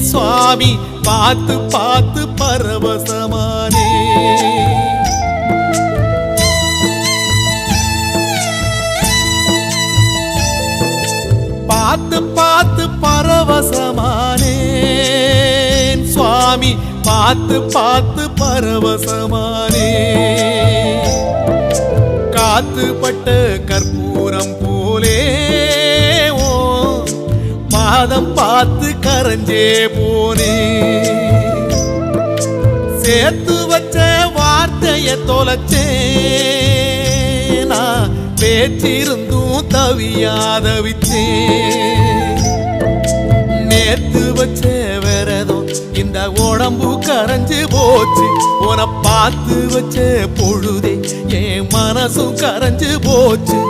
சுவாமி பார்த்து பார்த்து பரவசமானே. பார்த்து பார்த்து பரவசமானே. சுவாமி பார்த்து பார்த்து பரவசமானே. காத்துப்பட்ட கற்பூரம் போலே பாதம் பார்த்து கரைஞ்சே போனே. சேர்த்து வச்ச வார்த்தைய தொலைச்சேனா. நான் பேச்சிருந்தும் தவியாதவிச்சேன் நேத்து வச்ச விரதம் இந்த உடம்பு கரைஞ்சு போச்சு. உன பார்த்து வச்ச பொழுதே என் மனசும் கரைஞ்சு போச்சு.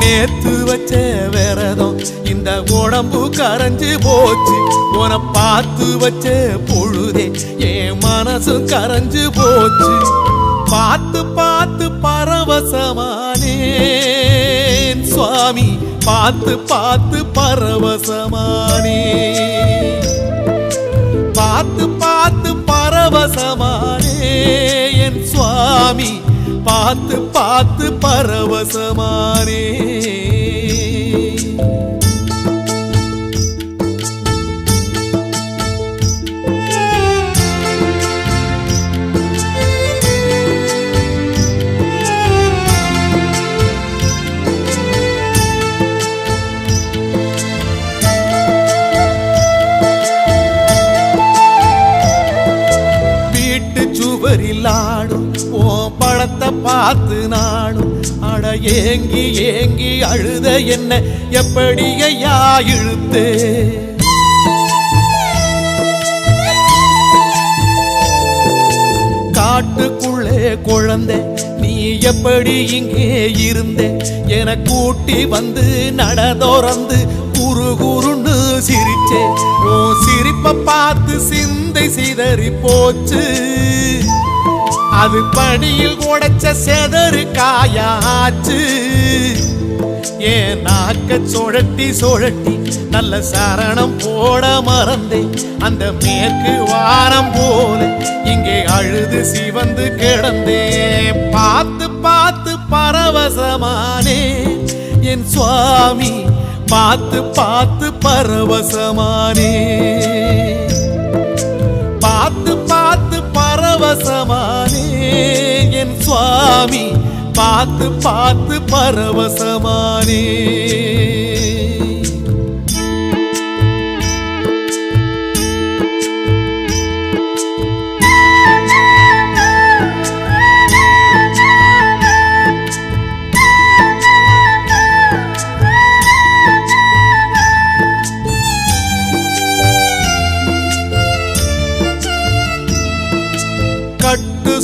நேத்து வச்ச விரதம். இந்த உடம்பு கரைஞ்சு போச்சு. உன பார்த்து வச்ச பொழுதே என் மனசு கரைஞ்சு போச்சு. பார்த்து பார்த்து பரவசமானே சுவாமி. பார்த்து பார்த்து பரவசமானே. பார்த்து பார்த்து பரவசமானே என் சுவாமி. பார்த்து பார்த்து பரவசமானே. வீட்டு ஓ பழத்தை பார்த்து நாடும். அட ஏங்கி ஏங்கி அழுத என்ன? எப்படியா இழுத்து? காட்டுக்குள்ளே குழந்தை நீ எப்படி இங்கே இருந்த? என கூட்டி வந்து நடதோறந்து குறு குருன்னு சிரிச்சே. ஓ சிரிப்ப பார்த்து சிந்தை சிதறி போச்சு. அது பணியில் உடைச்ச செதறு காயாச்சு. ஏன் நாக்க சுழட்டி சுழட்டி நல்ல சரணம் போட மறந்தேன். அந்த மேற்கு வாரம் போல இங்கே அழுது சிவந்து கிடந்தேன். பார்த்து பார்த்து பரவசமானே என் சுவாமி பார்த்து பார்த்து பரவசமானே. பார்த்து பார்த்து பரவசமானே என் சுவாமி. பார்த்து பார்த்து பரவசமானே.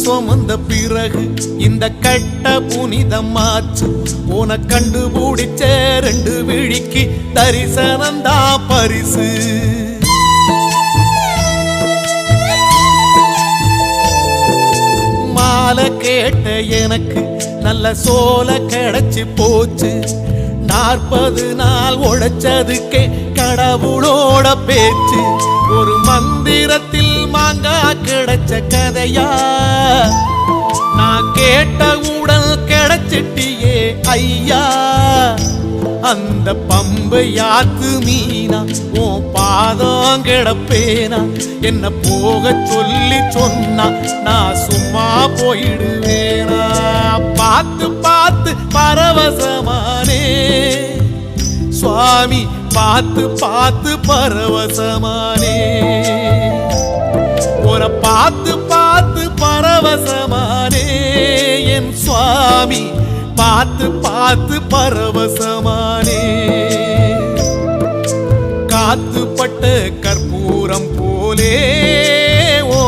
சுமந்த பிறகு இந்த கட்ட புனிதமாச்சு உன கண்டுபிடிச்ச ரெண்டு விழிக்கு தரிசனந்தா பரிசு. மாலை கேட்ட எனக்கு நல்ல சோல கிடைச்சு போச்சு. நாற்பது நாள் உழைச்சதுக்கே கடவுளோட பேச்சு. ஒரு மந்திரத்தில் தாங்கா கிடைச்ச கதையா? நான் கேட்ட உடல் கிடைச்சிட்டியே ஐயா. அந்த பம்பு யாத்து மீனா? உன் பாதம் கிடப்பேனா? என்ன போக சொல்லி சொன்னா நான் சும்மா போயிடுவேனா? பார்த்து பார்த்து பரவசமானே. சுவாமி பார்த்து பார்த்து பரவசமானே. சுவாமி பார்த்து பார்த்து பரவசமானே. காத்துப்பட்ட கற்பூரம் போலே ஓ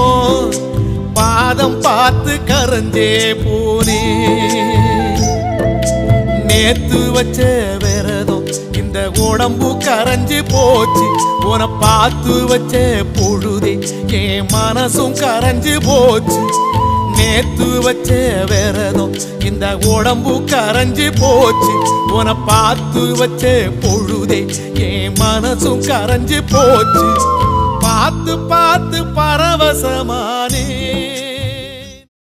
பாதம் பார்த்து கரஞ்சே போனே. நேத்து வச்ச விரதம் இந்த உடம்பு கரைஞ்சு போச்சு. உன பார்த்து வச்ச பொழுதே என் மனசும் கரைஞ்சு போச்சு. நேத்து வச்ச விரதம். இந்த உடம்பு கரைஞ்சு போச்சு. உன பார்த்து வச்ச பொழுதே என் மனசும் கரைஞ்சு போச்சு. பார்த்து பார்த்து பரவசமானே.